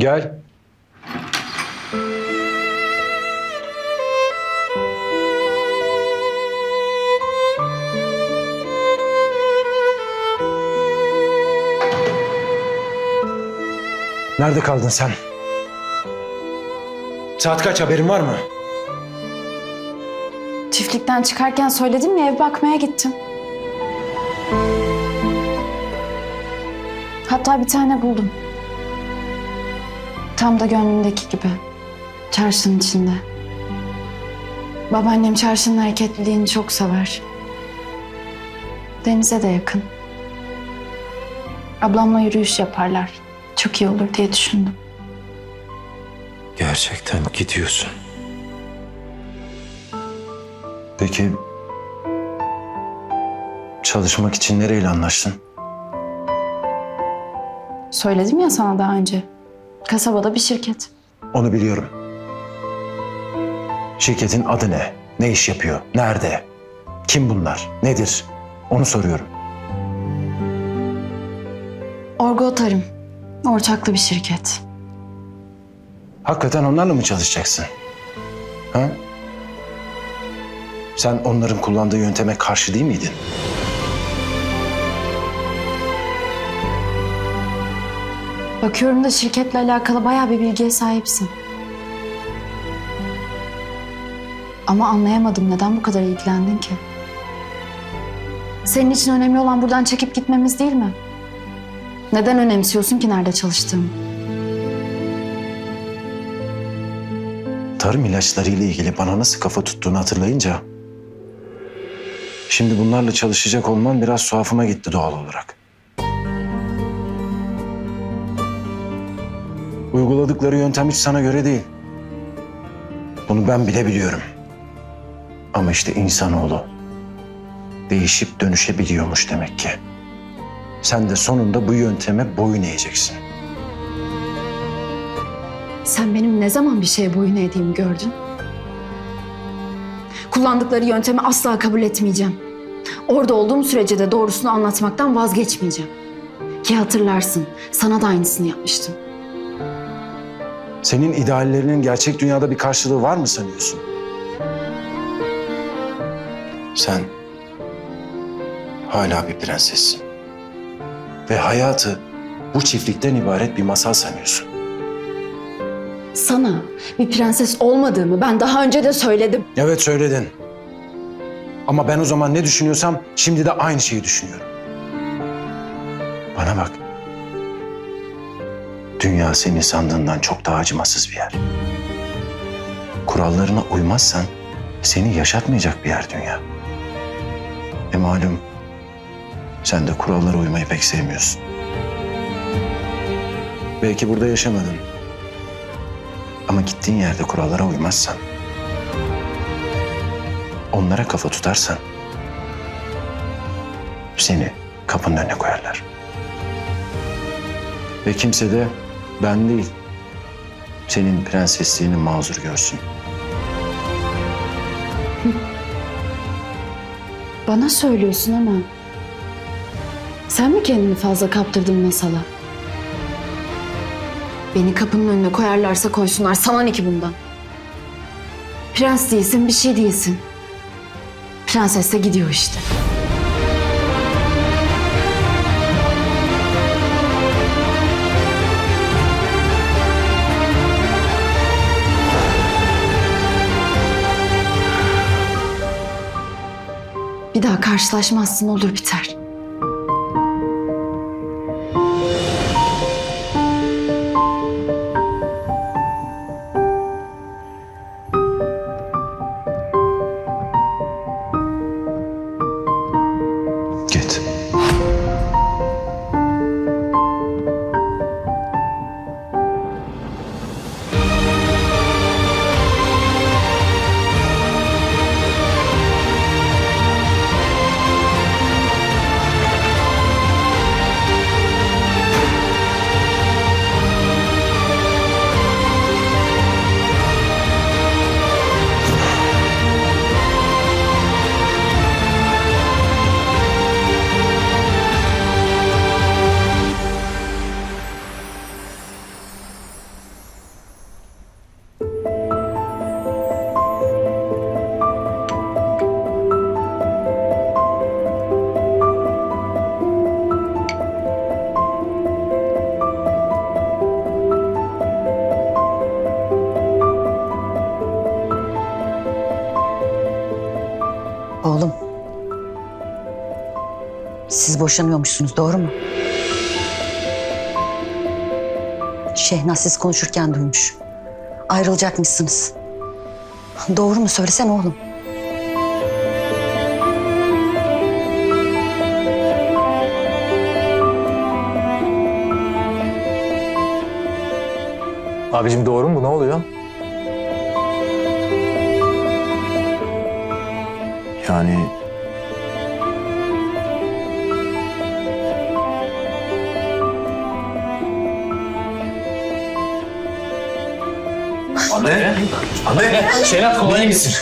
Gel. Nerede kaldın sen? Saat kaç haberin var mı? Çiftlikten çıkarken söyledim ya ev bakmaya gittim. Hatta bir tane buldum. Tam da gönlümdeki gibi. Çarşının içinde. Babaannem çarşının hareketliliğini çok sever. Denize de yakın. Ablamla yürüyüş yaparlar. Çok iyi olur diye düşündüm. Gerçekten gidiyorsun. Peki çalışmak için nereyle anlaştın? Söyledim ya sana daha önce. Kasabada bir şirket. Onu biliyorum. Şirketin adı ne? Ne iş yapıyor? Nerede? Kim bunlar? Nedir? Onu soruyorum. Orgo Tarım. Ortaklı bir şirket. Hakikaten onlarla mı çalışacaksın? Ha? Sen onların kullandığı yönteme karşı değil miydin? Bakıyorum da şirketle alakalı bayağı bir bilgiye sahipsin. Ama anlayamadım neden bu kadar ilgilendin ki? Senin için önemli olan buradan çekip gitmemiz değil mi? Neden önemsiyorsun ki nerede çalıştığımı? Tarım ilaçları ilgili bana nasıl kafa tuttuğunu hatırlayınca... Şimdi bunlarla çalışacak olman biraz tuhafıma gitti doğal olarak. Uyguladıkları yöntem hiç sana göre değil. Bunu ben bile biliyorum. Ama işte insanoğlu değişip dönüşebiliyormuş demek ki. Sen de sonunda bu yönteme boyun eğeceksin. Sen benim ne zaman bir şeye boyun eğdiğimi gördün? Kullandıkları yöntemi asla kabul etmeyeceğim. Orada olduğum sürece de doğrusunu anlatmaktan vazgeçmeyeceğim. Ki hatırlarsın, sana da aynısını yapmıştım. Senin ideallerinin gerçek dünyada bir karşılığı var mı sanıyorsun? Sen hala bir prensessin. Ve hayatı bu çiftlikten ibaret bir masal sanıyorsun. Sana bir prenses olmadığımı ben daha önce de söyledim. Evet söyledin. Ama ben o zaman ne düşünüyorsam şimdi de aynı şeyi düşünüyorum. Bana bak. Dünya senin sandığından çok daha acımasız bir yer. Kurallarına uymazsan seni yaşatmayacak bir yer dünya. E malum sen de kurallara uymayı pek sevmiyorsun. Belki burada yaşamadın. Ama gittiğin yerde kurallara uymazsan onlara kafa tutarsan seni kapının önüne koyarlar. Ve kimse de ben değil senin prensesliğini mazur görsün. Bana söylüyorsun ama sen mi kendini fazla kaptırdın masala? Beni kapının önüne koyarlarsa koysunlar. Sana ne ki bundan? Prens değilsin, bir şey değilsin. Prenses de gidiyor işte. Karşılaşmazsın olur biter. Siz boşanıyormuşsunuz doğru mu? Şehnaz siz konuşurken duymuş. Ayrılacakmışsınız. Doğru mu söylesen oğlum? Abicim doğru mu? Ne oluyor? Yani... Anne. Anne. Şenat kolay misin?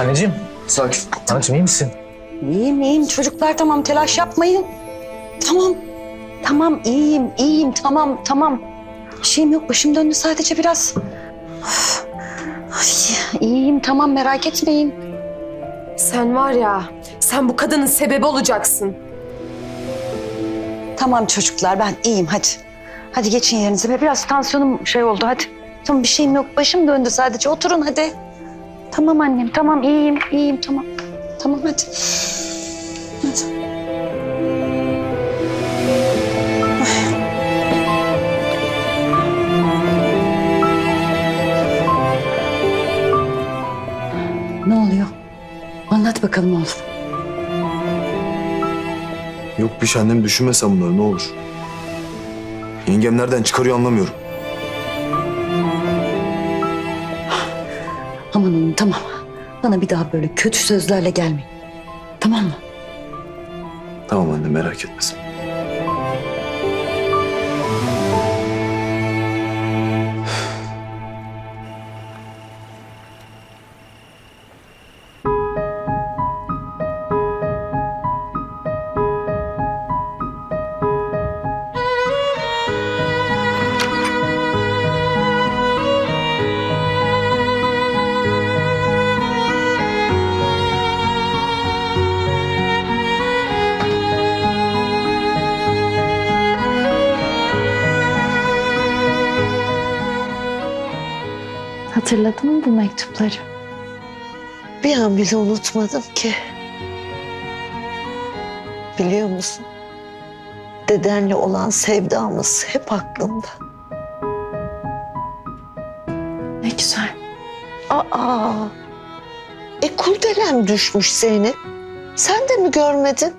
Anneciğim. Sakin. Anneciğim iyi misin? İyiyim iyiyim çocuklar tamam telaş yapmayın. Tamam. Tamam iyiyim iyiyim tamam tamam. Bir şeyim yok başım döndü sadece biraz. Of. Ay, iyiyim tamam merak etmeyin. Sen var ya, sen bu kadının sebebi olacaksın. Tamam çocuklar ben iyiyim hadi. Hadi geçin yerinize. Biraz tansiyonum şey oldu hadi. Tamam bir şeyim yok başım döndü sadece oturun hadi. Tamam annem tamam iyiyim iyiyim tamam. Tamam hadi. Hadi. Ne oluyor? Anlat bakalım oğlum. Yok bir şey annem düşünmesen bunları ne olur. Yengem nereden çıkarıyor anlamıyorum. Bana bir daha böyle kötü sözlerle gelmeyin. Tamam mı? Tamam anne merak etmesin. Hatırladın mı bu mektupları? Bir an bile unutmadım ki. Biliyor musun? Dedenle olan sevdamız hep aklımda. Ne güzel. Aa, e kurdelem düşmüş Zeynep. Sen de mi görmedin?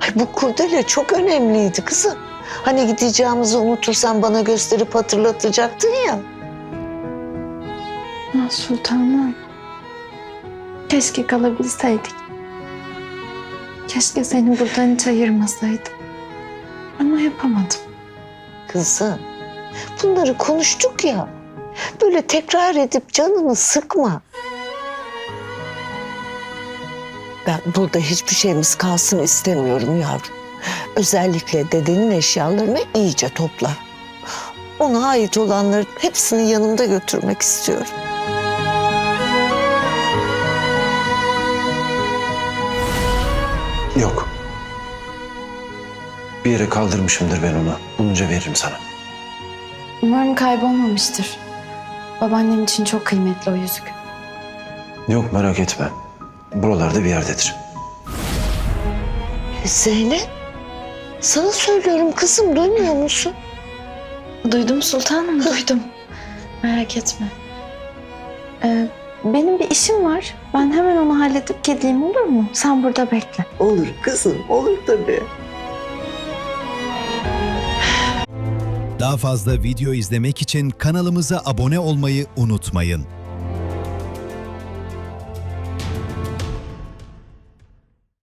Ay bu kurdele çok önemliydi kızım. Hani gideceğimizi unutursan bana gösterip hatırlatacaktın ya. Ah sultanım. Keşke kalabilseydik. Keşke seni buradan hiç ayırmasaydım. Ama yapamadım. Kızım, bunları konuştuk ya. Böyle tekrar edip canını sıkma. Ben burada hiçbir şeyimiz kalsın istemiyorum yavrum. Özellikle dedenin eşyalarını iyice topla. Ona ait olanların hepsini yanımda götürmek istiyorum. Yok. Bir yere kaldırmışımdır ben onu. Bulunca veririm sana. Umarım kaybolmamıştır. Babaannem için çok kıymetli o yüzük. Yok merak etme. Buralarda bir yerdedir. Zeynep, sana söylüyorum kızım duymuyor musun? Duydum sultanım, duydum. Merak etme. Ee, benim bir işim var. Ben hemen onu halledip geleyim olur mu? Sen burada bekle. Olur kızım, olur tabii. Daha fazla video izlemek için kanalımıza abone olmayı unutmayın.